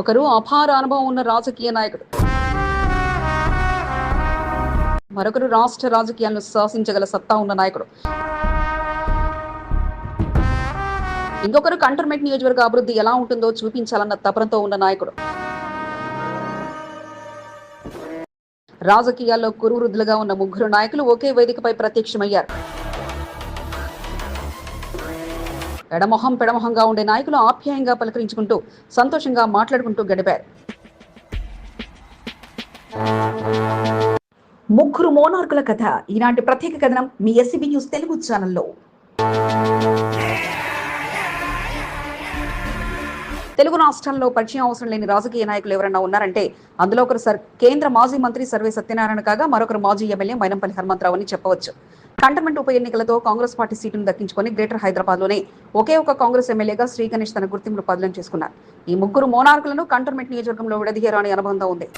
ఒకరు అపార అనుభవం ఉన్న రాజకీయ నాయకుడు. మరొకరు రాష్ట్ర రాజకీయాలను శాసించగల సత్తా ఉన్న నాయకుడు. ఇంకొకరు కంటర్మెంట్ నియోజకవర్గ అభివృద్ధి ఎలా ఉంటుందో చూపించాలన్న తపనతో ఉన్న నాయకుడు. రాజకీయాల్లో కురువృద్ధులుగా ఉన్న ముగ్గురు నాయకులు ఒకే వేదికపై ప్రత్యక్షమయ్యారు. ఎడమొహం పెడమొహంగా ఉండే నాయకులు ఆప్యాయంగా పలకరించుకుంటూ సంతోషంగా మాట్లాడుకుంటూ గడిపారు. ముగ్గురు మోనార్కుల కథ. ఈనాటి ప్రత్యేక కథనం మీ ఎస్సీబీ న్యూస్ తెలుగు ఛానల్లో. తెలుగు రాష్ట్రాల్లో పరిచయం అవసరం లేని రాజకీయ నాయకులు ఎవరైనా ఉన్నారంటే అందులో ఒకరు సర్ కేంద్ర మాజీ మంత్రి సర్వే సత్యనారాయణ కాగా మరొకరు మాజీ ఎమ్మెల్యే మైనంపల్లి హనుమంతరావు అని చెప్పవచ్చు. కంటోన్మెంట్ ఉప ఎన్నికలతో కాంగ్రెస్ పార్టీ సీటును దక్కించుకొని గ్రేటర్ హైదరాబాద్లోనే ఒకే ఒక కాంగ్రెస్ ఎమ్మెల్యేగా శ్రీ గణేష్ తన గుర్తింపును పదలం చేసుకున్నారు. ఈ ముగ్గురు మోనార్కులను కంటోన్మెంట్ నియోజకవర్గంలో విడదీయరాని అనుబంధం ఉంది.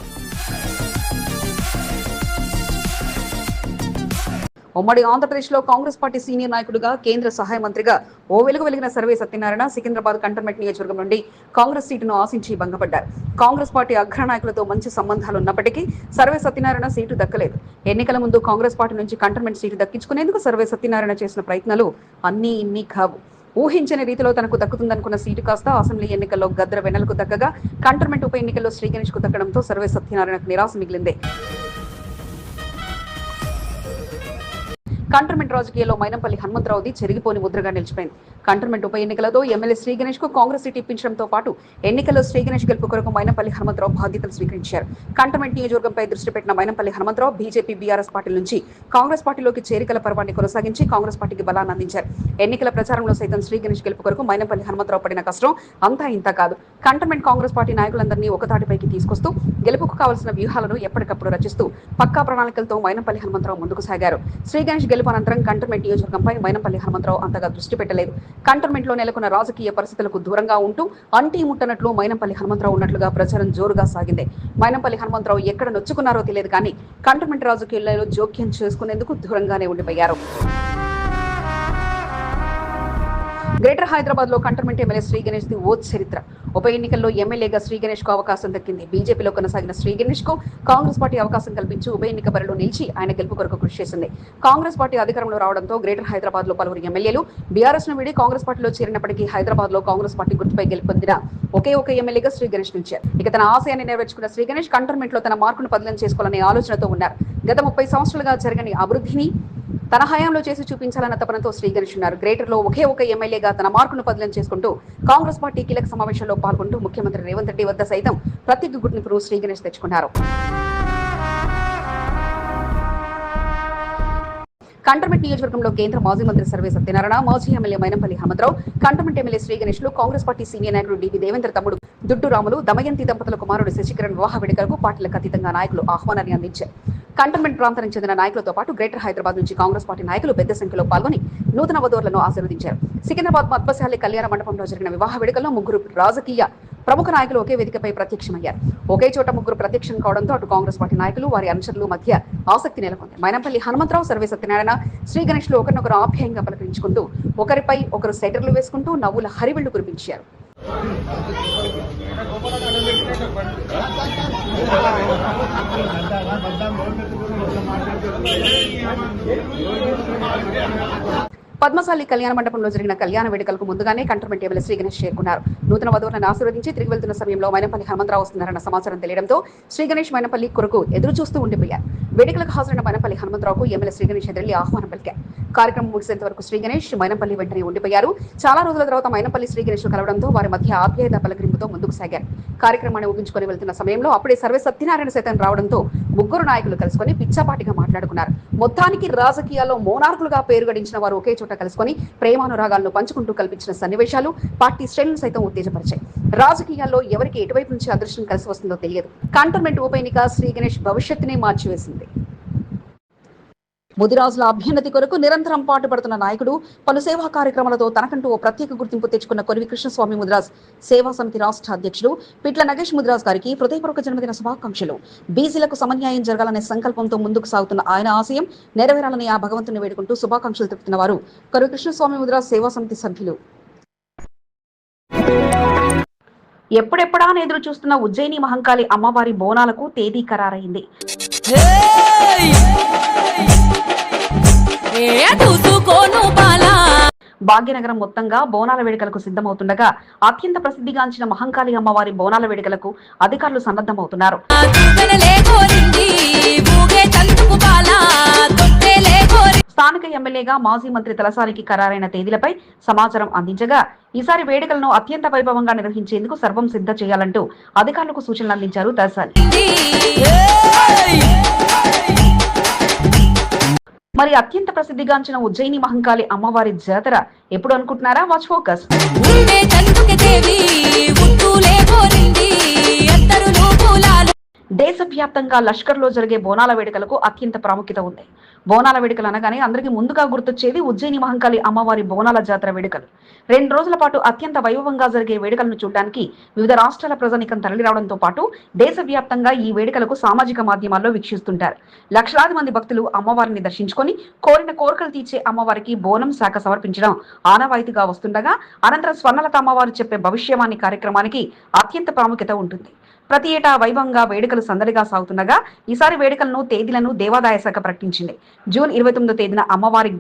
ఉమ్మడి ఆంధ్రప్రదేశ్లో కాంగ్రెస్ పార్టీ సీనియర్ నాయకుడిగా కేంద్ర సహాయ మంత్రిగా ఓ వెలుగు వెలిగిన సర్వే సత్యనారాయణ సికింద్రాబాద్ కంటోన్మెంట్ నియోజకవర్గం నుండి కాంగ్రెస్ సీటును ఆశించి భంగపడ్డారు. కాంగ్రెస్ పార్టీ అగ్రనాయకులతో మంచి సంబంధాలు ఉన్నప్పటికీ సర్వే సత్యనారాయణ సీటు దక్కలేదు. ఎన్నికల ముందు కాంగ్రెస్ పార్టీ నుంచి కంటోన్మెంట్ సీటు దక్కించుకునేందుకు సర్వే సత్యనారాయణ చేసిన ప్రయత్నాలు అన్నీ ఇన్ని కావు. ఊహించని రీతిలో తనకు దక్కుతుందనుకున్న సీటు కాస్త అసెంబ్లీ ఎన్నికల్లో గద్ర వెనలకు దక్కగా కంటోన్మెంట్ ఉప ఎన్నికల్లో శ్రీగణేష్కు దక్కడంతో సర్వే సత్యనారాయణకు నిరాశ మిగిలింది. కంటర్మెంట్ రాజకీయాల్లో మైనంపల్లి హనుమంతరావుది చెరిగిపోని ముద్రగా నిలిచిపోయింది. కంటర్మెంట్ ఉప ఎన్నికలతో ఎమ్మెల్యే శ్రీ గణేష్కు కాంగ్రెస్ సీట్ ఇప్పించడంతో పాటు ఎన్నికల్లో శ్రీ గణేష్ గెలుపు కొరకు మైనంపల్లి హనుమంతరావు బాధ్యతలు స్వీకరించారు. కంటర్మెంట్ నియోజకవర్గంపై దృష్టి పెట్టిన మైనంపల్లి హనుమంతరావు బీజేపీ బీఆర్ఎస్ పార్టీల నుంచి కాంగ్రెస్ పార్టీలోకి చేరికల పర్వాన్ని కొనసాగించి కాంగ్రెస్ పార్టీకి బలాన్ని అందించారు. ఎన్నికల ప్రచారంలో సైతం శ్రీ గణేష్ గెలుపు కొరకు మైనంపల్లి హనుమంతరావు పడిన కష్టం అంతా ఇంత కాదు. కంటర్మెంట్ కాంగ్రెస్ పార్టీ నాయకులందరినీ ఒకతాటిపైకి తీసుకొస్తూ గెలుపుకు కావాల్సిన వ్యూహాలను ఎప్పటికప్పుడు రచిస్తూ పక్కా ప్రణాళికలతో మైనంపల్లి హనుమంతరావు ముందుకు సాగారు. శ్రీ గణేష్ గెలుపు అనంతరం కంటోన్మెంట్ నియోజకవర్గంపై మైనంపల్లి హనుమంతరావు అంతగా దృష్టి పెట్టలేదు. కంటోన్మెంట్లో నెలకొన్న రాజకీయ పరిస్థితులకు దూరంగా ఉంటూ అంటీ ముట్టనట్లు మైనంపల్లి హనుమంతరావు ఉన్నట్లుగా ప్రచారం జోరుగా సాగింది. మైనంపల్లి హనుమంతరావు ఎక్కడ నొచ్చుకున్నారో తెలియదు కానీ కంటోన్మెంట్ రాజకీయాల్లో జోక్యం చేసుకునేందుకు దూరంగానే ఉండిపోయారు. గ్రేటర్ హైదరాబాద్లో కంటర్మెంట్ ఎమ్మెల్యే శ్రీ గణేష్ ది ఓ చరిత్ర. ఉప ఎన్నికల్లో ఎమ్మెల్యేగా శ్రీ గణేష్కు అవకాశం దక్కింది. బీజేపీలో కొనసాగిన శ్రీ గణేష్కు కాంగ్రెస్ పార్టీ అవకాశం కల్పించి ఉప ఎన్నిక బరిలో నిలిచి ఆయన గెలుపు కొరకు కృషి చేసింది. కాంగ్రెస్ పార్టీ అధికారంలో రావడంతో గ్రేటర్ హైదరాబాద్లో పలువురు ఎమ్మెల్యేలు బీఆర్ఎస్ను వీడి కాంగ్రెస్ పార్టీలో చేరినప్పటికీ హైదరాబాద్లో కాంగ్రెస్ పార్టీ గుర్తుపై గెలుపొందిన ఒకే ఒక ఎమ్మెల్యేగా శ్రీ గణేష్ నిలిచారు. ఇక తన ఆశయాన్ని నెరవేర్చుకున్న శ్రీ గణేష్ కంటర్మెంట్లో తన మార్కును బదిలం చేసుకోవాలనే ఆలోచనతో ఉన్నారు. గత ముప్పై సంవత్సరాలుగా జరగని అభివృద్ధిని తన హయాంలో చేసి చూపించాలన్న తపనతో శ్రీ ఉన్నారు గ్రేటర్లో ఒకే ఒక ఎమ్మెల్యేగా తన మార్కును పదిలం చేసుకుంటూ కాంగ్రెస్ పార్టీ కీలక సమావేశంలో పాల్గొంటూ ముఖ్యమంత్రి రేవంత్ రెడ్డి వద్ద సైతం ప్రత్యేక గుర్తింపును శ్రీ తెచ్చుకున్నారు. కంటోన్మెంట్ నియోజకవర్గంలో కేంద్ర మాజీ మంత్రి సర్వే సత్యనారాయణ మాజీ ఎమ్మెల్యే మైనంపల్లి హమద్రావు కంటోన్మెంట్ ఎమ్మెల్యే శ్రీ గణేష్లు కాంగ్రెస్ పార్టీ సీనియర్ నాయకుడు డివి దేవేంద్ర తమ్ముడు దుడ్డు రాములు దమయంతి దంపతుల కుమారుడు శశికరణ్ వివాహ వేడుకలకు పార్టీలకు అతీతంగా నాయకులు ఆహ్వానాన్ని అందించారు. కంటోన్మెంట్ ప్రాంతానికి చెందిన నాయకులతో పాటు గ్రేటర్ హైదరాబాద్ నుంచి కాంగ్రెస్ పార్టీ నాయకులు పెద్ద సంఖ్యలో పాల్గొని నూతన వధువులను ఆశీర్వదించారు. సికింద్రాబాద్ మత్పశాలి కళ్యాణ మండపంలో జరిగిన వివాహ వేడుకల్లో ముగ్గురు రాజకీయ ప్రముఖ నాయకులు ఒకే వేదికపై ప్రత్యక్షమయ్యారు. ఒకే చోట ముగ్గురు ప్రత్యక్షం కావడంతో అటు కాంగ్రెస్ పార్టీ నాయకులు వారి అనుచరులు మధ్య ఆసక్తి నెలకొంది. మైనంపల్లి హనుమంతరావు సర్వే సత్యనారాయణ శ్రీ గణేష్లు ఒకరినొకరు ఆప్యాయంగా పలకరించుకుంటూ ఒకరిపై ఒకరు సెటర్లు వేసుకుంటూ నవ్వుల హరివిళ్ళు కురిపించారు. పద్మశాలి కళ్యాణ మండపంలో జరిగిన కళ్యాణ వేడుకలకు ముందుగానే కంటర్మెంట్ ఎమ్మెల్యే శ్రీ గణేష్ చేరుకున్నారు. నూతన వధువులను ఆశీర్వదించి తిరిగి వెళ్తున్న సమయంలో మైనపల్లి హనుమంతరావు వస్తున్నారన్న సమాచారం తెలియడంతో శ్రీ గణేష్ మైనపల్లి కొరకు ఎదురు చూస్తూ ఉండిపోయారు. వేడుకలకు హాజరైన మైనపల్లి హనుమంతరావుకు ఎమ్మెల్యే శ్రీ గణేష్ ఎదురెళ్ళి ఆహ్వానం పలికారు. కార్యక్రమం ముగిసేంత వరకు శ్రీ గణేష్ మైనపల్లి వెంటనే ఉండిపోయారు. చాలా రోజుల తర్వాత మైనపల్లి శ్రీ గణేష్ కలవడంతో వారి మధ్య ఆప్యాయత పలకరింపుతో ముందుకు సాగారు. కార్యక్రమాన్ని ఊహించుకొని వెళ్తున్న సమయంలో అప్పుడే సర్వే సత్యనారాయణ సైతం రావడంతో ముగ్గురు నాయకులు కలుసుకొని పిచ్చాపాటిగా మాట్లాడుకున్నారు. మొత్తానికి రాజకీయాల్లో మోనార్కులుగా పేరు గడించిన వారు ఒకే చోట కలుసుకొని ప్రేమానురాగాలను పంచుకుంటూ కల్పించిన సన్నివేశాలు పార్టీ శ్రేణులు సైతం ఉత్తేజపరిచాయి. రాజకీయాల్లో ఎవరికి ఎటువైపు నుంచి అదృష్టం కలిసి వస్తుందో తెలియదు. కంటోన్మెంట్ ఉప ఎన్నిక శ్రీ గణేష్ భవిష్యత్తునే మార్చివేసింది. ముదిరాజుల అభ్యున్నతి కొరకు నిరంతరం పాటుపడుతున్న నాయకుడు పలు సేవా కార్యక్రమాలతో తనకంటూ ఓ ప్రత్యేక గుర్తింపు తెచ్చుకున్న కొరివి కృష్ణస్వామి ముదిరాజ్ సేవా సమితి రాష్ట్ర అధ్యక్షుడు పిట్ల నగేష్ ముదిరాజ్ గారికి హృదయపూర్వక జన్మదిన శుభాకాంక్షలు. బీసీలకు సమన్యాయం జరగాలనే సంకల్పంతో ముందుకు సాగుతున్న ఆయన ఆశయం నెరవేరాలని ఆ భగవంతుని వేడుకుంటూ శుభాకాంక్షలు తెలుపుతున్న వారు కొరివి కృష్ణస్వామి ముదిరాజ్ సేవా సమితి సభ్యులు. ఎప్పుడెప్పుడా అని ఎదురు చూస్తున్న ఉజ్జయిని మహంకాళి అమ్మవారి బోనాలకు తేదీ ఖరారైంది. భాగ్యనగరం మొత్తంగా బోనాల వేడుకలకు సిద్ధమవుతుండగా అత్యంత ప్రసిద్ధిగాంచిన మహంకాళి అమ్మవారి బోనాల వేడుకలకు అధికారులు సన్నద్ధమవుతున్నారు. స్థానిక ఎమ్మెల్యేగా మాజీ మంత్రి తలసానికి ఖరారైన తేదీలపై సమాచారం అందించగా ఈసారి వేడుకలను అత్యంత వైభవంగా నిర్వహించేందుకు సర్వం సిద్ధ చేయాలంటూ అధికారులకు సూచనలు అందించారు తలసాని! మరి అత్యంత ప్రసిద్ధిగాంచిన ఉజ్జయిని మహంకాళి అమ్మవారి జాతర ఎప్పుడు అనుకుంటున్నారా? వాచ్ ఫోకస్ దేశవ్యాప్తంగా లష్కర్లో జరిగే బోనాల వేడుకలకు అత్యంత ప్రాముఖ్యత ఉంది. బోనాల వేడుకలు అనగానే అందరికీ ముందుగా గుర్తొచ్చేది ఉజ్జయిని మహంకాళి అమ్మవారి బోనాల జాతర వేడుకలు. రెండు రోజుల పాటు అత్యంత వైభవంగా జరిగే వేడుకలను చూడడానికి వివిధ రాష్ట్రాల ప్రజానికం తరలిరావడంతో పాటు దేశవ్యాప్తంగా ఈ వేడుకలకు సామాజిక మాధ్యమాల్లో వీక్షిస్తుంటారు. లక్షలాది మంది భక్తులు అమ్మవారిని దర్శించుకొని కోరిన కోరికలు తీర్చే అమ్మవారికి బోనం శాఖ సమర్పించడం ఆనవాయితీగా వస్తుండగా అనంతరం స్వర్ణలత అమ్మవారు చెప్పే భవిష్యవాణి కార్యక్రమానికి అత్యంత ప్రాముఖ్యత ఉంటుంది. ప్రతి ఏటా వైభవంగా వేడుకలు సందడిగా సాగుతుండగా ఈసారి వేడుకలను తేదీలను దేవాదాయ శాఖ ప్రకటించింది. జూన్ ఇరవై తొమ్మిదో తేదీన అమ్మవారి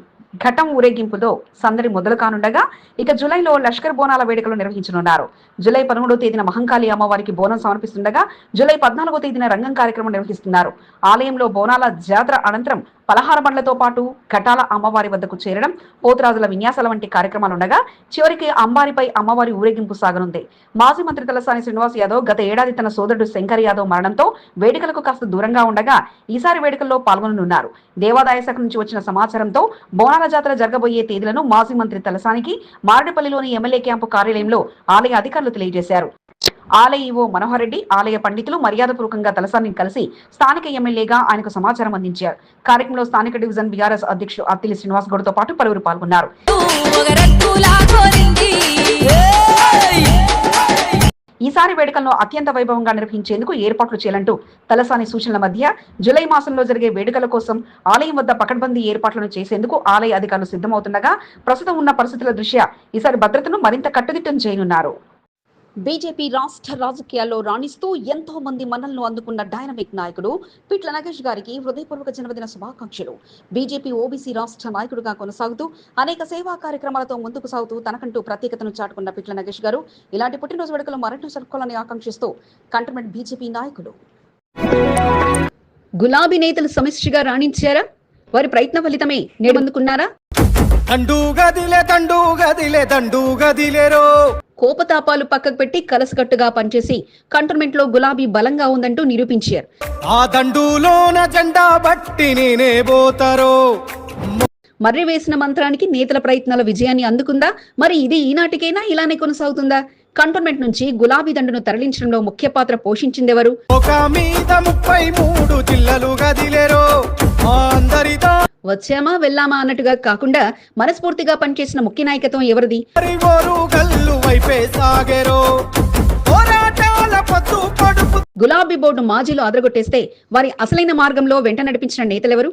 ఘటం ఊరేగింపుతో సందడి మొదలు కానుండగా ఇక జూలైలో లష్కర్ బోనాల వేడుకలు నిర్వహించనున్నారు. జూలై పదమూడో తేదీన మహంకాళి అమ్మవారికి బోనం సమర్పిస్తుండగా జూలై పద్నాలుగో తేదీన రంగం కార్యక్రమం నిర్వహిస్తున్నారు. ఆలయంలో బోనాల జాతర అనంతరం పలహార బండ్లతో పాటు ఘటాల అమ్మవారి వద్దకు చేరడం పోతురాజుల విన్యాసాల వంటి కార్యక్రమాలుండగా చివరికి అంబారిపై అమ్మవారి ఊరేగింపు సాగనుంది. మాజీ మంత్రి తలసాని శ్రీనివాస్ యాదవ్ గత ఏడాది తన సోదరుడు శంకర్ యాదవ్ మరణంతో వేడుకలకు కాస్త దూరంగా ఉండగా ఈసారి వేడుకల్లో పాల్గొననున్నారు. దేవాదాయ శాఖ నుంచి వచ్చిన సమాచారంతో బోనాల జాతర జరగబోయే తేదీలను మాజీ మంత్రి తలసానికి మారడపల్లిలోని ఎమ్మెల్యే క్యాంపు కార్యాలయంలో ఆలయ అధికారులు తెలియజేశారు. ఆలయ ఈవో మనోహర్ ఆలయ పండితులు మర్యాదపూర్వకంగా తలసాని కలిసి స్థానిక ఎమ్మెల్యేగా ఆయనకు సమాచారం అందించారు. కార్యక్రమంలో స్థానిక డివిజన్ బీఆర్ఎస్ అధ్యక్షుడు అత్తిలి శ్రీనివాస్ గౌడ్తో పాటు పలువురు పాల్గొన్నారు. ఈసారి వేడుకలను అత్యంత వైభవంగా నిర్వహించేందుకు ఏర్పాట్లు చేయాలంటూ తలసాని సూచనల మధ్య జులై మాసంలో జరిగే వేడుకల కోసం ఆలయం వద్ద పకడ్బందీ ఏర్పాట్లను చేసేందుకు ఆలయ అధికారులు సిద్ధమవుతుండగా ప్రస్తుతం ఉన్న పరిస్థితుల దృష్ట్యా ఈసారి భద్రతను మరింత కట్టుదిట్టం చేయనున్నారు. బీజేపీ రాష్ట్ర రాజకీయాల్లో రాణిస్తూ ఎంతో మంది మన్నలను అందుకున్న డైనమిక్ నాయకుడు పిట్ల నగేష్ గారికి హృదయపూర్వక జన్మదిన శుభాకాంక్షలు. బీజేపీ ఓబీసీ రాష్ట్ర నాయకుడిగా కొనసాగుతూ అనేక సేవా కార్యక్రమాలతో ముందుకు సాగుతూ తనకంటూ ప్రత్యేకతను చాటుకున్న పిట్ల నగేష్ గారు ఇలాంటి పుట్టినరోజు వేడుకలు మరెన్నో జరుపుకోవాలని ఆకాంక్షిస్తూ కంటోన్మెంట్ బీజేపీ నాయకులు గులాబీ నేతలు సమిష్టిగా రాణించారా? వారి ప్రయత్న ఫలితమే నేడందుకున్నారా కోపతాపాలు పక్కకు పెట్టి కలసకట్టుగా పనిచేసి కంటోన్మెంట్లో గులాబీ బలంగా ఉందంటూ నిరూపించారు. ఆ దండులోన జెండా బట్టి నేనే పోతారో. మర్రి వేసిన మంత్రానికి నేతల ప్రయత్నాల విజయాన్ని అందుకుందా? మరి ఇది ఈనాటికైనా ఇలానే కొనసాగుతుందా? కంటోన్మెంట్ నుంచి గులాబీ దండును తరలించడంలో ముఖ్య పాత్ర పోషించిందెవరు? ఒక మీద ముప్పై మూడు జిల్లలు గదిలేరో. అందరితో వచ్చామా వెళ్ళామా అన్నట్టుగా కాకుండా మనస్ఫూర్తిగా పనిచేసిన ముఖ్య నాయకత్వం ఎవరిది? గులాబీ బోర్డు మాజీలు అదరగొట్టేస్తే వారి అసలైన మార్గంలో వెంట నడిపించిన నేతలెవరు?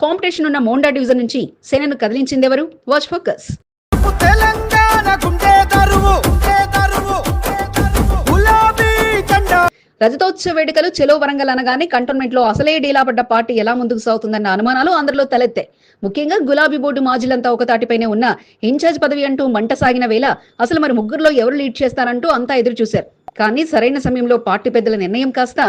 కాంపిటీషన్ ఉన్న మోండా డివిజన్ నుంచి సేనను కదిలించిందెవరు? Watch focus. తెలంగాణ రజతోత్సవ వేడుకలు చెలో వరంగల్ అనగానే కంటోన్మెంట్లో అసలే డీలా పడ్డ పార్టీ ఎలా ముందుకు సాగుతుందన్న అనుమానాలు అందరిలో తలెత్తాయి ముఖ్యంగా గులాబీ బోర్డు మాజీలంతా ఒకతాటిపైనే ఉన్న ఇన్ఛార్జ్ పదవి అంటూ మంట సాగిన వేళ అసలు మరి ముగ్గురులో ఎవరు లీడ్ చేస్తారంటూ అంతా ఎదురు చూశారు కానీ సరైన సమయంలో పార్టీ పెద్దల నిర్ణయం కాస్త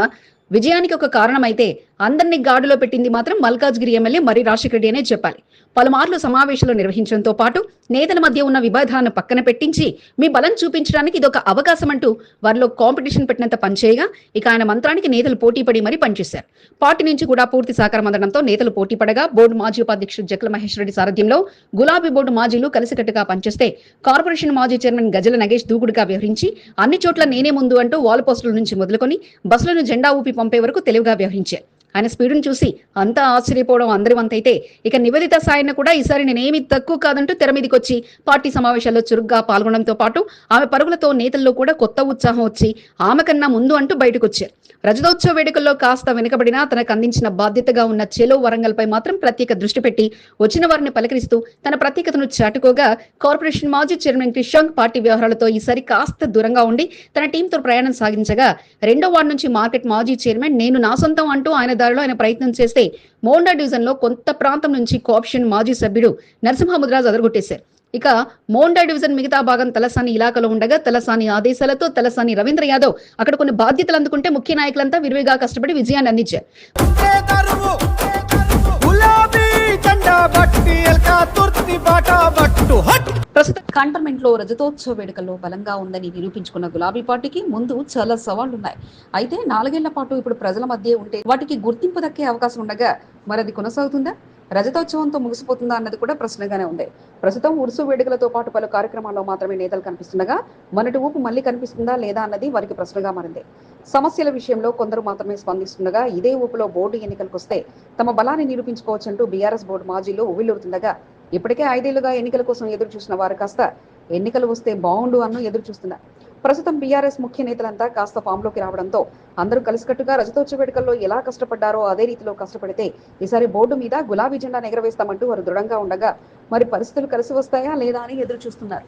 విజయానికి ఒక కారణమైతే అందరినీ గాడిలో పెట్టింది మాత్రం మల్కాజ్గిరి ఎమ్మెల్యే మరి రాజశేఖర రెడ్డి అనే చెప్పాలి. పలుమార్లు సమావేశాలు నిర్వహించడంతో పాటు నేతల మధ్య ఉన్న విభేదాలను పక్కన పెట్టించి మీ బలం చూపించడానికి ఇదొక అవకాశం అంటూ వారిలో కాంపిటీషన్ పెట్టినంత పనిచేయగా ఇక ఆయన మంత్రానికి నేతలు పోటీపడి మరీ పనిచేశారు. పార్టీ నుంచి కూడా పూర్తి సహకారం అందడంతో నేతలు పోటీ పడగా బోర్డు మాజీ ఉపాధ్యక్షుడు జక్ల మహేష్ రెడ్డి సారథ్యంలో గులాబీ బోర్డు మాజీలు కలిసికట్టుగా పనిచేస్తే కార్పొరేషన్ మాజీ చైర్మన్ గజల నగేష్ దూకుడుగా వ్యవహరించి అన్ని చోట్ల నేనే ముందు అంటూ వాల్ పోస్టుల నుంచి మొదలుకొని బస్సులను జెండా ఊపి పంపే వరకు తెలివిగా వ్యవహరించారు. ఆయన స్పీడ్ను చూసి అంతా ఆశ్చర్యపోవడం అందరి వంతైతే ఇక నివేదిత సాయన్న కూడా ఈసారి నేనేమి తక్కువ కాదంటూ తెర మీదకి వచ్చి పార్టీ సమావేశాల్లో చురుగ్గా పాల్గొనడంతో పాటు ఆమె పరుగులతో నేతల్లో కూడా కొత్త ఉత్సాహం వచ్చి ఆమె కన్నా ముందు అంటూ బయటకు వచ్చారు రజతోత్సవ వేడుకల్లో కాస్త వెనుకబడినా తనకు అందించిన బాధ్యతగా ఉన్న చెలో వరంగల్ పై మాత్రం ప్రత్యేక దృష్టి పెట్టి వచ్చిన వారిని పలకరిస్తూ తన ప్రత్యేకతను చాటుకోగా కార్పొరేషన్ మాజీ చైర్మన్ క్రిషాంక్ పార్టీ వ్యవహారాలతో ఈసారి కాస్త దూరంగా ఉండి తన టీంతో ప్రయాణం సాగించగా రెండో వార్డు నుంచి మార్కెట్ మాజీ చైర్మన్ నేను నా సొంతం అంటూ ఆయన దారిలో ఆయన ప్రయత్నం చేస్తే మోండా డివిజన్లో కొంత ప్రాంతం నుంచి కోఆప్షన్ మాజీ సభ్యుడు నరసింహముద్రాజ్ అదరగొట్టేశారు. ఇక మోండా డివిజన్ మిగతా భాగం తలసాని ఇలాకలో ఉండగా తలసాని ఆదేశాలతో తలసాని రవీంద్ర యాదవ్ అక్కడ కొన్ని బాధ్యతలు అందుకుంటే ముఖ్య నాయకులంతా విరివిగా కష్టపడి విజయాన్ని అందించారు. ప్రస్తుతం కంటోన్మెంట్లో రజతోత్సవ వేడుకల్లో బలంగా ఉందని నిరూపించుకున్న గులాబీ పార్టీకి ముందు చాలా సవాళ్ళున్నాయి. అయితే నాలుగేళ్ళ పాటు ఇప్పుడు ప్రజల మధ్య ఉంటే వాటికి గుర్తింపు దక్కే అవకాశం ఉండగా మరి అది కొనసాగుతుందా? రజతోత్సవంతో ముగిసిపోతుందా అన్నది కూడా ప్రశ్నగానే ఉంది. ప్రస్తుతం ఉరుసు వేడుకలతో పాటు పలు కార్యక్రమాల్లో మాత్రమే నేతలు కనిపిస్తుండగా మొన్నటి ఊపు మళ్ళీ కనిపిస్తుందా లేదా అన్నది వారికి ప్రశ్నగా మారింది. సమస్యల విషయంలో కొందరు మాత్రమే స్పందిస్తుండగా ఇదే ఊపులో బోర్డు ఎన్నికలకు వస్తే తమ బలాన్ని నిరూపించుకోవచ్చంటూ బీఆర్ఎస్ బోర్డు మాజీలో ఉవ్విల్లురుతుండగా ఇప్పటికే ఐదేళ్ళుగా ఎన్నికల కోసం ఎదురు చూసిన వారు కాస్త ఎన్నికలు వస్తే బాగుండు అన్న ఎదురు చూస్తున్నారు. ప్రస్తుతం బీఆర్ఎస్ ముఖ్య నేతలంతా కాస్త ఫామ్లోకి రావడంతో అందరూ కలిసికట్టుగా రజతోత్సవ వేడుకల్లో ఎలా కష్టపడ్డారో అదే రీతిలో కష్టపడితే ఈసారి బోర్డు మీద గులాబీ జెండా ఎగరవేస్తామంటూ వారు దృఢంగా ఉండగా మరి పరిస్థితులు కలిసి వస్తాయా లేదా అని ఎదురు చూస్తున్నారు.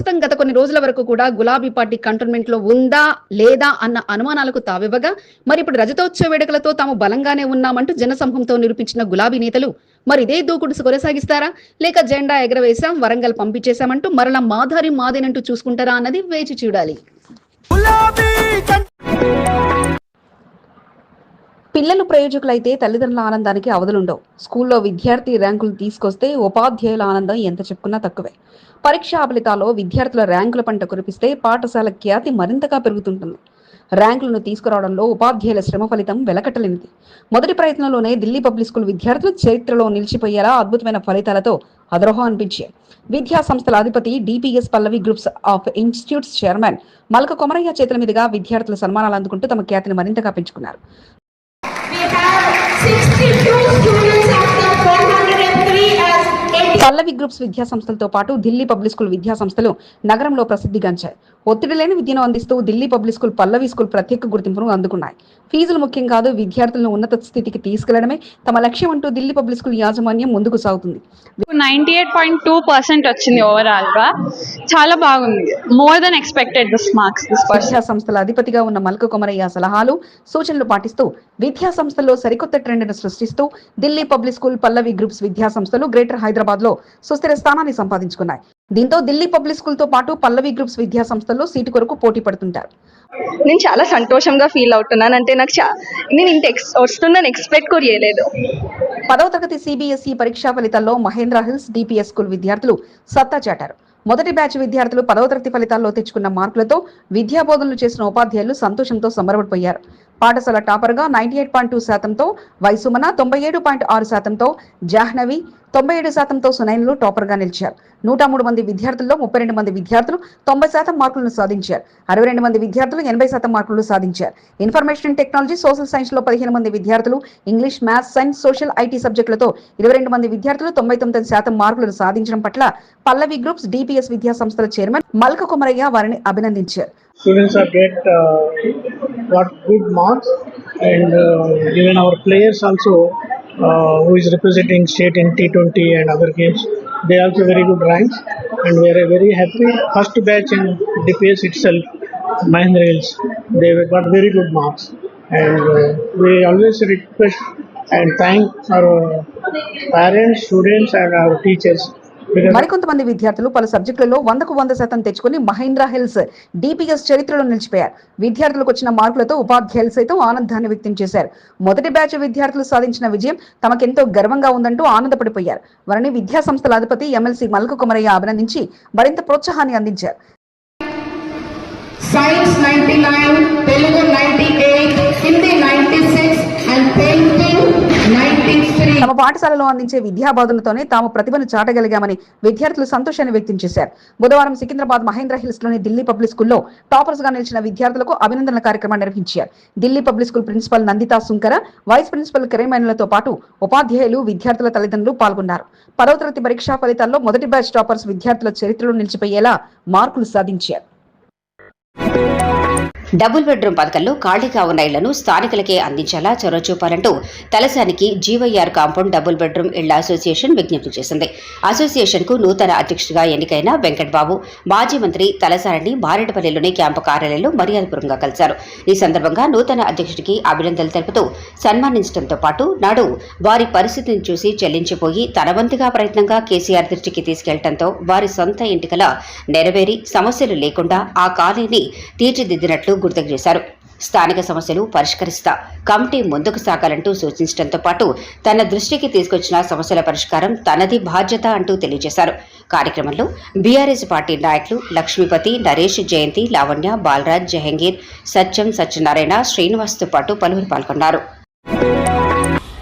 ప్రస్తుతం గత కొన్ని రోజుల వరకు కూడా గులాబీ పార్టీ కంటోన్మెంట్లో ఉందా లేదా అన్న అనుమానాలకు తావివ్వగా మరి ఇప్పుడు రజతోత్సవ వేడుకలతో తాము బలంగానే ఉన్నామంటూ జనసమూహంతో నిరూపించిన గులాబీ నేతలు మరి ఇదే దూకుడు కొనసాగిస్తారా? లేక జెండా ఎగరవేశాం వరంగల్ పంపించేశామంటూ మరలా మాధారి మాదేనంటూ చూసుకుంటారా అన్నది వేచి చూడాలి. పిల్లలు ప్రయోజకులైతే తల్లిదండ్రుల ఆనందానికి అవధులుండవు. స్కూల్లో విద్యార్థి ర్యాంకులు తీసుకొస్తే ఉపాధ్యాయుల ఆనందం ఎంత చెప్పుకున్నా తక్కువే. పరీక్షా ఫలితాల్లో విద్యార్థుల ర్యాంకుల పంట కురిపిస్తే పాఠశాల ఖ్యాతి మరింతగా పెరుగుతుంటుంది. ర్యాంకులను తీసుకురావడంలో ఉపాధ్యాయుల శ్రమ ఫలితం వెలకట్టలేనిది. మొదటి ప్రయత్నంలోనే ఢిల్లీ పబ్లిక్ స్కూల్ విద్యార్థులు చరిత్రలో నిలిచిపోయేలా అద్భుతమైన ఫలితాలతో అదరోహం అనిపించాయి విద్యా సంస్థల అధిపతి DPS Pallavi groups of institutes chairman Malka Komaraiah చేతుల మీదుగా విద్యార్థుల సన్మానాలు అందుకుంటూ తమ ఖ్యాతిని మరింతగా పెంచుకున్నారు. పల్లవి గ్రూప్స్ విద్యా సంస్థలతో పాటు ఢిల్లీ పబ్లిక్ స్కూల్ విద్యా సంస్థలు నగరంలో ప్రసిద్ధిగాంచాయి ఒత్తిడి లేని విద్యను అందిస్తూ Delhi public school Pallavi school ప్రత్యేక గుర్తింపును అందుకున్నాయి. ఫీజులు ముఖ్యం కాదు విద్యార్థులను ఉన్నత స్థితికి తీసుకెళ్ళడమే. తమ లక్ష్యం అంటూ ఢిల్లీ పబ్లిక్ స్కూల్ యాజమాన్యం ముందుకు సాగుతుంది. Ninety eight point two percent వచ్చింది ఓవరాల్గా చాలా బాగుంది. More than expected this marks విద్యా సంస్థల అధిపతిగా ఉన్న మల్క కొమరయ్య సలహాలు సూచనలు పాటిస్తూ విద్యా సంస్థల్లో సరికొత్త ట్రెండ్ను సృష్టిస్తూ Delhi public school Pallavi groups విద్యా సంస్థలు గ్రేటర్ హైదరాబాద్లో సుస్థిర స్థానాన్ని సంపాదించుకున్నాయి. దీంతో ఢిల్లీ పబ్లిక్ స్కూల్తో పాటు పల్లవి గ్రూప్స్ విద్యా సంస్థల్లో సీటు కొరకు పోటీ పడుతుంటారు. నేను చాలా సంతోషంగా ఫీల్ అవుతున్నాను. అంటే నాకు చా నేను ఇంత ఎక్స్ వస్తుందని ఎక్స్పెక్ట్ కూడా చేయలేదు. పదవ తరగతి సిబిఎస్ఈ పరీక్షా ఫలితాల్లో మహేంద్ర హిల్స్ డిపిఎస్ స్కూల్ విద్యార్థులు సత్తా చాటారు. మొదటి బ్యాచ్ విద్యార్థులు పదవ తరగతి ఫలితాల్లో తెచ్చుకున్న మార్కులతో విద్యా బోధనలు చేసిన ఉపాధ్యాయులు సంతోషంతో సంబరపడిపోయారు. పాఠశాల టాపర్గా నైన్టీ ఎయిట్ పాయింట్ టూ శాతంతో వైసుమన తొంభై ఏడు పాయింట్ ఆరు శాతంతో జాహ్నవి తొంభై ఏడు శాతంతో సునైన్లు టాపర్గా నిలిచారు. నూట మూడు మంది విద్యార్థుల్లో ముప్పై రెండు మంది విద్యార్థులు తొంభై శాతం మార్కులను సాధించారు. అరవై రెండు మంది విద్యార్థులు ఎనభై శాతం మార్కులు సాధించారు. ఇన్ఫర్మేషన్ టెక్నాలజీ సోషల్ సైన్స్లో పదిహేను మంది విద్యార్థులు English maths science social IT సబ్జెక్టులతో ఇరవై రెండు మంది విద్యార్థులు తొంభై తొమ్మిది శాతం మార్కులను సాధించడం పట్ల పల్లవి గ్రూప్స్ డిపిఎస్ విద్యా సంస్థల చైర్మన్ మల్క కుమరయ్య వారిని అభినందించారు. Students are get uh, got good marks and uh, even our players also uh, who is representing state in T20 and other games they also very good ranks and we are very happy. First batch in DPS itself Mahendra Hills they got very good marks and uh, we always request and thank our parents students and our teachers మరికొంతమంది విద్యార్థులు పలు సబ్జెక్టులలో వందకు వంద శాతం తెచ్చుకుని Mahindra hills DPS చరిత్రలో నిలిచిపోయారు. విద్యార్థులకు వచ్చిన మార్కులతో ఉపాధ్యాయులు సైతం ఆనందాన్ని వ్యక్తం చేశారు. మొదటి బ్యాచ్ విద్యార్థులు సాధించిన విజయం తమకెంతో గర్వంగా ఉందంటూ ఆనందపడిపోయారు. వారిని విద్యా సంస్థల అధిపతి ఎమ్మెల్సీ మల్క కుమరయ్య అభినందించి మరింత ప్రోత్సాహాన్ని అందించారు. Science 99, Telugu 98, Hindi 96 and తమ పాఠశాలలో అందించే విద్యా బోధనతోనే తాము ప్రతిభను చాటగలిగామని విద్యార్థులు సంతోషాన్ని వ్యక్తం చేశారు. బుధవారం సికింద్రాబాద్ మహేంద్ర హిల్స్లోని ఢిల్లీ పబ్లిక్ స్కూల్లో టాపర్స్గా నిలిచిన విద్యార్థులకు అభినందనల కార్యక్రమం నిర్వహించారు. Delhi public school principal Nanditha Sunkara vice principal కిరేమైనలతో పాటు ఉపాధ్యాయులు విద్యార్థుల తల్లిదండ్రులు పాల్గొన్నారు. పదవ తరగతి పరీక్షా ఫలితాల్లో మొదటి బ్యాచ్ టాపర్స్ విద్యార్థుల చరిత్రలో నిలిచిపోయేలా మార్కులు సాధించారు. డబుల్ బెడ్రూమ్ పథకంలో ఖాళీగా ఉన్న ఇళ్ళను స్థానికులకే అందించేలా చొరవ చూపాలంటూ తలసానికి జీవైఆర్ కాంపౌండ్ డబుల్ బెడ్రూమ్ ఇళ్ళ అసోసియేషన్ విజ్ఞప్తి చేసింది. అసోసియేషన్కు నూతన అధ్యక్షుడిగా ఎన్నికైన వెంకట్బాబు మాజీ మంత్రి తలసాని మారేడుపల్లిలోని క్యాంపు కార్యాలయంలో మర్యాదపూర్వకంగా కలిశారు. ఈ సందర్భంగా నూతన అధ్యక్షుడికి అభినందనలు తెలుపుతూ సన్మానించడంతో పాటు నాడు వారి పరిస్థితిని చూసి చెల్లించిపోయి తనవంతుగా ప్రయత్నంగా కేసీఆర్ దృష్టికి తీసుకెళ్ళడంతో వారి సొంత ఇంటికల నెరవేరి సమస్యలు లేకుండా ఆ కాలనీని తీర్చిదిద్దినట్లు గుర్తుకు చేశారు స్థానిక సమస్యలు పరిష్కరిస్తా కమిటీ ముందుకు సాగాలంటూ సూచించడంతో పాటు తన దృష్టికి తీసుకొచ్చిన సమస్యల పరిష్కారం తనది బాధ్యత అంటూ తెలియజేశారు. కార్యక్రమంలో బీఆర్ఎస్ పార్టీ నాయకులు లక్ష్మీపతి నరేష్ జయంతి లావణ్య బాలరాజ్ జహంగీర్ సత్యం సత్యనారాయణ శ్రీనివాస్తో పాటు పలువురు పాల్గొన్నారు.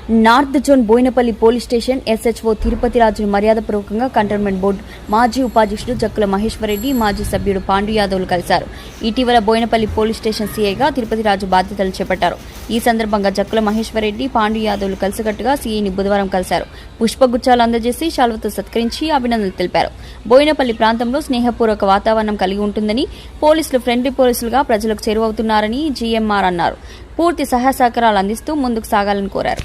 North zone Boinpally police station SHO Tirupati రాజును మర్యాదపూర్వకంగా కంటోన్మెంట్ బోర్డు మాజీ ఉపాధ్యక్షుడు జక్కుల మహేశ్వరరెడ్డి మాజీ సభ్యుడు పాండు యాదవ్లు కలిశారు. ఇటీవల బోయినపల్లి పోలీస్ స్టేషన్ సీఐగా తిరుపతి రాజు బాధ్యతలు చేపట్టారు. ఈ సందర్భంగా జక్కుల మహేశ్వరరెడ్డి పాండు యాదవ్లు కలిసికట్టుగా సీఐని బుధవారం కలిశారు. పుష్పగుచ్చాలు అందజేసి శాల్వతో సత్కరించి అభినందనలు తెలిపారు. బోయినపల్లి ప్రాంతంలో స్నేహపూర్వక వాతావరణం కలిగి ఉంటుందని పోలీసులు ఫ్రెండ్లీ పోలీసులుగా ప్రజలకు చేరువవుతున్నారని జీఎంఆర్ అన్నారు. పూర్తి సహాయ సహకారాలు అందిస్తూ ముందుకు సాగాలని కోరారు.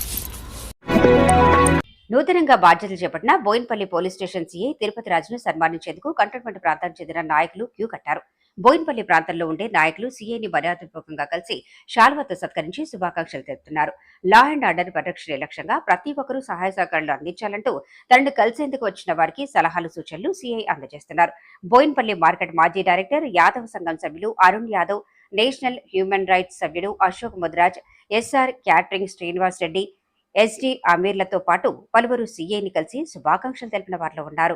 నూతనంగా బాధ్యతలు చేపట్టిన Boinpally police station CI Tirupati రాజును సన్మానించేందుకు కంటోన్మెంట్ ప్రాంతానికి చెందిన నాయకులు క్యూ కట్టారు. బోయిన్పల్లి ప్రాంతంలో ఉండే నాయకులు సీఐని మర్యాదపూర్వకంగా కలిసి శాల్వతో సత్కరించి శుభాకాంక్షలు తెలుపుతున్నారు. లా అండ్ ఆర్డర్ పరిరక్షణ లక్ష్యంగా ప్రతి ఒక్కరూ సహాయ సహకారాలు అందించాలంటూ తనను కలిసేందుకు వచ్చిన వారికి సలహాలు సూచనలు సీఐ అందజేస్తున్నారు. బోయిన్పల్లి మార్కెట్ మాజీ డైరెక్టర్ యాదవ్ సంఘం సభ్యులు Arun Yadav national human rights సభ్యుడు Ashok Mudiraj SR catering Srinivas Reddy SD అమీర్లతో పాటు పలువురు సీఐని కలిసి శుభాకాంక్షలు తెలిపిన వారిలో ఉన్నారు.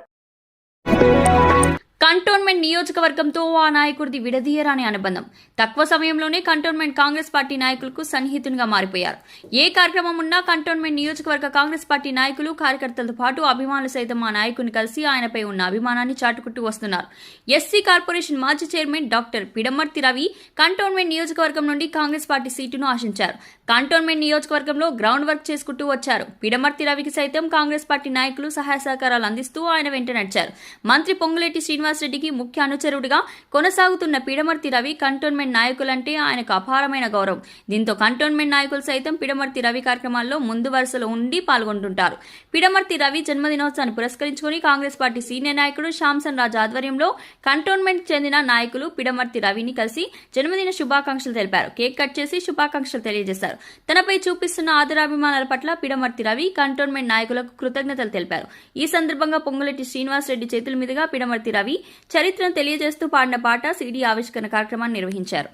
కంటోన్మెంట్ నియోజకవర్గంతో ఆ నాయకుడిది విడదీయరాని అనుబంధం. తక్కువ సమయంలోనే కంటోన్మెంట్ కాంగ్రెస్ పార్టీ నాయకులకు సన్నిహితునిగా మారిపోయారు. ఏ కార్యక్రమం ఉన్నా కంటోన్మెంట్ నియోజకవర్గ కాంగ్రెస్ పార్టీ నాయకులు కార్యకర్తలతో పాటు అభిమానులు సైతం ఆ నాయకుని కలిసి ఆయనపై ఉన్న అభిమానాన్ని చాటుకుంటూ వస్తున్నారు. ఎస్సీ కార్పొరేషన్ మాజీ chairman doctor Pidamarthi Ravi cantonment నియోజకవర్గం నుండి కాంగ్రెస్ పార్టీ సీటును ఆశించారు. కంటోన్మెంట్ నియోజకవర్గంలో గ్రౌండ్ వర్క్ చేసుకుంటూ వచ్చారు. పిడమర్తి రవికి సైతం కాంగ్రెస్ పార్టీ నాయకులు సహాయ సహకారాలు అందిస్తూ ఆయన వెంట నడిచారు. మంత్రి పొంగులేటి శ్రీనివాస్ శ్రీనివాసరెడ్డికి ముఖ్య అనుచరుడిగా కొనసాగుతున్న పిడమర్తి రవి కంటోన్మెంట్ నాయకులంటే ఆయనకు అపారమైన గౌరవం. దీంతో కంటోన్మెంట్ నాయకులు సైతం పిడమర్తి రవి కార్యక్రమాల్లో ముందు వరుసలో ఉండి పాల్గొంటుంటారు. పిడమర్తి రవి జన్మదినోత్సవాన్ని పురస్కరించుకుని కాంగ్రెస్ పార్టీ సీనియర్ నాయకుడు శాంసన్ రాజ్ ఆధ్వర్యంలో కంటోన్మెంట్ చెందిన నాయకులు పిడమర్తి రవిని కలిసి జన్మదిన శుభాకాంక్షలు తెలిపారు. కేక్ కట్ చేసి శుభాకాంక్షలు తెలియజేశారు. తనపై చూపిస్తున్న ఆదరాభిమానాల పట్ల పిడమర్తి రవి కంటోన్మెంట్ నాయకులకు కృతజ్ఞతలు తెలిపారు. ఈ సందర్భంగా పొంగులెట్టి శ్రీనివాస్ రెడ్డి చేతుల మీదుగా పిడమర్తి రవి చరిత్రను తెలియజేస్తూ పాడిన పాట సీడీ ఆవిష్కరణ కార్యక్రమాన్ని నిర్వహించారు.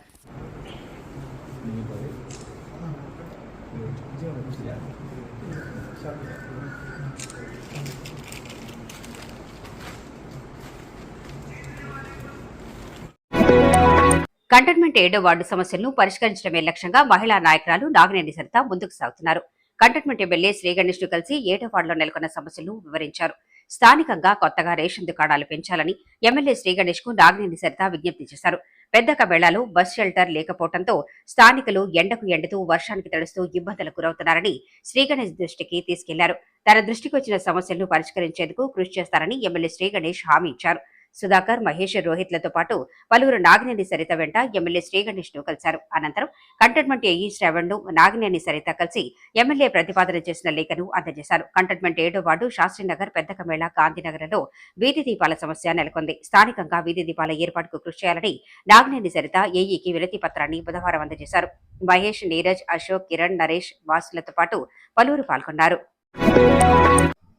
కంటోన్మెంట్ ఏడో వార్డు సమస్యలను పరిష్కరించడమే లక్ష్యంగా మహిళా నాయకురాలు నాగినేని సరిత ముందుకు సాగుతున్నారు. కంటోన్మెంట్ ఎమ్మెల్యే శ్రీగణేష్ను కలిసి ఏడో వార్డులో నెలకొన్న సమస్యలను వివరించారు. స్థానికంగా కొత్తగా రేషన్ దుకాణాలు పెంచాలని ఎమ్మెల్యే శ్రీ గణేష్కు నాగినేని సరిత విజ్ఞప్తి చేశారు. పెద్ద కబేళాలో బస్ షెల్టర్ లేకపోవడంతో స్థానికులు ఎండకు ఎండుతూ వర్షానికి తడుస్తూ ఇబ్బందులకు గురవుతున్నారని శ్రీగణేష్ దృష్టికి తీసుకెళ్ళారు. తన దృష్టికి వచ్చిన సమస్యలను పరిష్కరించేందుకు కృషి చేస్తారని ఎమ్మెల్యే శ్రీగణేష్ హామీ ఇచ్చారు. సుధాకర్ మహేష్ రోహిత్లతో పాటు పలువురు నాగినేని సరిత వెంట ఎమ్మెల్యే శ్రీగణేష్ను కలిశారు. అనంతరం కంటోన్మెంట్ ఏఈ శ్రావణ్ను నాగినేని సరిత కలిసి ఎమ్మెల్యే ప్రతిపాదన చేసిన లేఖను అందజేశారు. కంటోన్మెంట్ ఏడో వార్డు శాస్త్రీనగర్ పెద్దకమేళ గాంధీనగర్లో వీధి దీపాల సమస్య నెలకొంది. స్థానికంగా వీధి దీపాల ఏర్పాటుకు కృషి చేయాలని నాగినేని సరిత ఏఈకి వినతి పత్రాన్ని బుధవారం అందజేశారు. మహేష్ నీరజ్ అశోక్ కిరణ్ నరేష్ వాసులతో పాటు పలువురు పాల్గొన్నారు.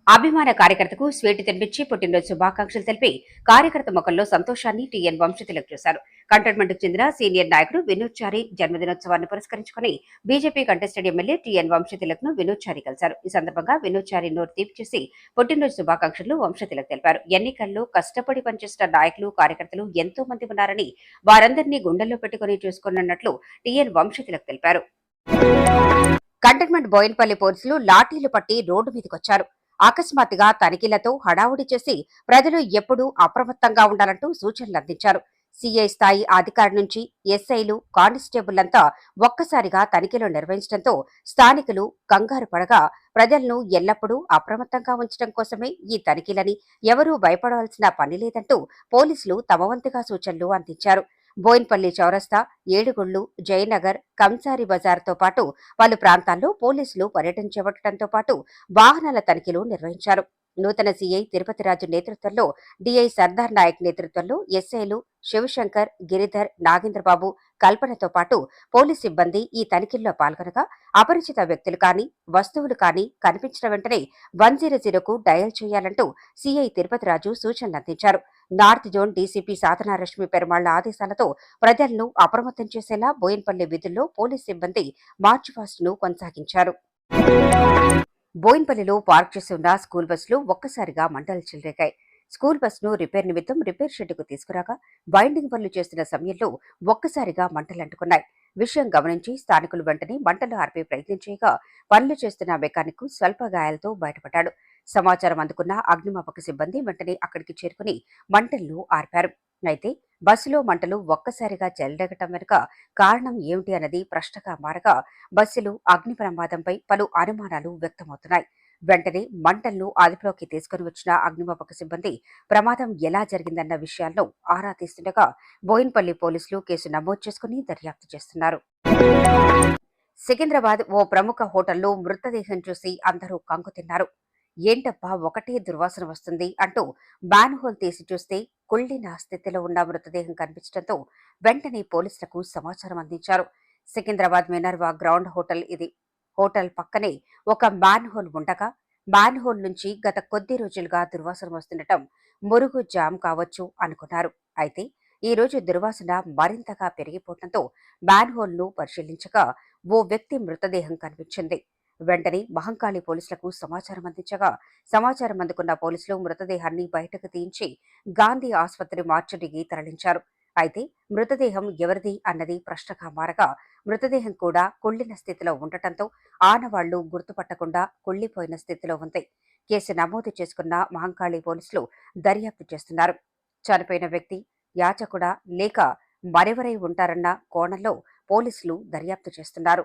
అభిమాన కార్యకర్తకు స్వీట్ తినిపించి పుట్టినరోజు శుభాకాంక్షలు తెలిపి కార్యకర్త ముఖంలో సంతోషాన్ని టీఎన్ వంశతిలకు చూశారు కంటోన్మెంట్ చెందిన సీనియర్ నాయకుడు వినోద్ చారి జన్మదినోత్సవాన్ని పురస్కరించుకుని బీజేపీ కంటెస్టెడ్ ఎమ్మెల్యే టీఎన్ వంశతిలక్ను వినోద్ చారి కలిశారు. ఈ సందర్భంగా వినోద్ చారి నోరు తీపి చేసి పుట్టినరోజు శుభాకాంక్షలు వంశతిలక్ తెలిపారు. ఎన్నికల్లో కష్టపడి పనిచేసిన నాయకులు కార్యకర్తలు ఎంతో మంది ఉన్నారని వారందరినీ గుండెల్లో పెట్టుకుని చూసుకున్నట్లు టీఎన్ వంశతిలక్ తెలిపారు. కంటోన్మెంట్ బోయిన్పల్లి పోలీసులు లాఠీలు పట్టి రోడ్డు మీదకొచ్చారు. అకస్మాత్తుగా తనిఖీలతో హడావుడి చేసి ప్రజలు ఎప్పుడూ అప్రమత్తంగా ఉండాలంటూ సూచనలు అందించారు. సీఐ స్థాయి అధికారి నుంచి ఎస్ఐలు కానిస్టేబుళ్ళంతా ఒక్కసారిగా తనిఖీలు నిర్వహించడంతో స్థానికులు కంగారు పడగా ప్రజలను ఎల్లప్పుడూ అప్రమత్తంగా ఉంచడం కోసమే ఈ తనిఖీలని ఎవరూ భయపడవలసిన పని లేదంటూ పోలీసులు తమ వంతుగా సూచనలు అందించారు. బోయిన్పల్లి చౌరస్తా ఏడుగుళ్ళు జయనగర్ కంసారి బజార్తో పాటు పలు ప్రాంతాల్లో పోలీసులు పర్యటన చేపట్టడంతో పాటు వాహనాల తనిఖీలు నిర్వహించారు. నూతన సీఐ తిరుపతిరాజు నేతృత్వంలో డిఐ సర్దార్ నాయక్ నేతృత్వంలో ఎస్ఐలు శివశంకర్ గిరిధర్ నాగేంద్రబాబు కల్పనతో పాటు పోలీస్ సిబ్బంది ఈ తనిఖీల్లో పాల్గొనగా అపరిచిత వ్యక్తులు కానీ వస్తువులు కానీ కనిపించిన వెంటనే వన్ జీరో జీరోకు డయల్ చేయాలంటూ సీఐ తిరుపతిరాజు సూచనలు అందించారు. North zone DCP Sadhana Rashmi Perumal ఆదేశాలతో ప్రజలను అప్రమత్తం చేసేలా బోయన్పల్లి విధుల్లో పోలీస్ సిబ్బంది మార్చ్ ఫాస్ట్ను కొనసాగించారు. బోయిన్పల్లిలో పార్క్ చేసి ఉన్న స్కూల్ బస్సులు ఒక్కసారిగా మంటలు చెలరేగాయి. స్కూల్ బస్సును రిపేర్ నిమిత్తం రిపేర్ షెడ్డుకు తీసుకురాగా బైండింగ్ పనులు చేస్తున్న సమయంలో ఒక్కసారిగా మంటలు అంటుకున్నాయి. విషయం గమనించి స్థానికులు వెంటనే మంటలు ఆర్పే ప్రయత్నం చేయగా పనులు చేస్తున్న మెకానిక్ స్వల్ప గాయాలతో బయటపడ్డాడు. సమాచారం అందుకున్న అగ్నిమాపక సిబ్బంది వెంటనే అక్కడికి చేరుకుని మంటలను ఆర్పారు. అయితే బస్సులో మంటలు ఒక్కసారిగా చెలరేగటం వెనుక కారణం ఏమిటి అన్నది ప్రశ్నగా మారగా బస్సులు అగ్ని ప్రమాదంపై పలు అనుమానాలు వ్యక్తమవుతున్నాయి. వెంటనే మంటలను అదుపులోకి తీసుకుని వచ్చిన అగ్నిమాపక సిబ్బంది ప్రమాదం ఎలా జరిగిందన్న విషయాలను ఆరా తీస్తుండగా బోయిన్పల్లి పోలీసులు కేసు నమోదు చేసుకుని దర్యాప్తు చేస్తున్నారు. సికింద్రాబాద్ ఓ ప్రముఖ హోటల్లో మృతదేహం చూసి అందరూ కంగుతిన్నారు ఏంటబ్బా ఒకటే దుర్వాసన వస్తుంది అంటూ మ్యాన్ హోల్ తీసి చూస్తే కుళ్ళిన స్థితిలో ఉన్న మృతదేహం కనిపించడంతో వెంటనే పోలీసులకు సమాచారం అందించారు. సికింద్రాబాద్ మినర్వా గ్రౌండ్ హోటల్ ఇది. హోటల్ పక్కనే ఒక మ్యాన్ హోల్ ఉండగా మ్యాన్ హోల్ నుంచి గత కొద్ది రోజులుగా దుర్వాసన వస్తుండటం మురుగు జామ్ కావచ్చు అనుకున్నారు. అయితే ఈ రోజు దుర్వాసన మరింతగా పెరిగిపోవడంతో మ్యాన్ హోల్ను పరిశీలించగా ఓ వ్యక్తి మృతదేహం కనిపించింది. వెంటనే మహంకాళి పోలీసులకు సమాచారం అందించగా సమాచారం అందుకున్న పోలీసులు మృతదేహాన్ని బయటకు తీయించి గాంధీ ఆసుపత్రి మార్చడికి తరలించారు. అయితే మృతదేహం ఎవరిది అన్నది ప్రశ్నగా మారగా మృతదేహం కూడా కుళ్ళిన స్థితిలో ఉండటంతో ఆనవాళ్ళు గుర్తుపట్టకుండా కుళ్ళిపోయిన స్థితిలో ఉంది. కేసు నమోదు చేసుకున్న మహంకాళి పోలీసులు దర్యాప్తు చేస్తున్నారు. చనిపోయిన వ్యక్తి యాచకుడా లేక మరెవరై ఉంటారన్న కోణంలో పోలీసులు దర్యాప్తు చేస్తున్నారు.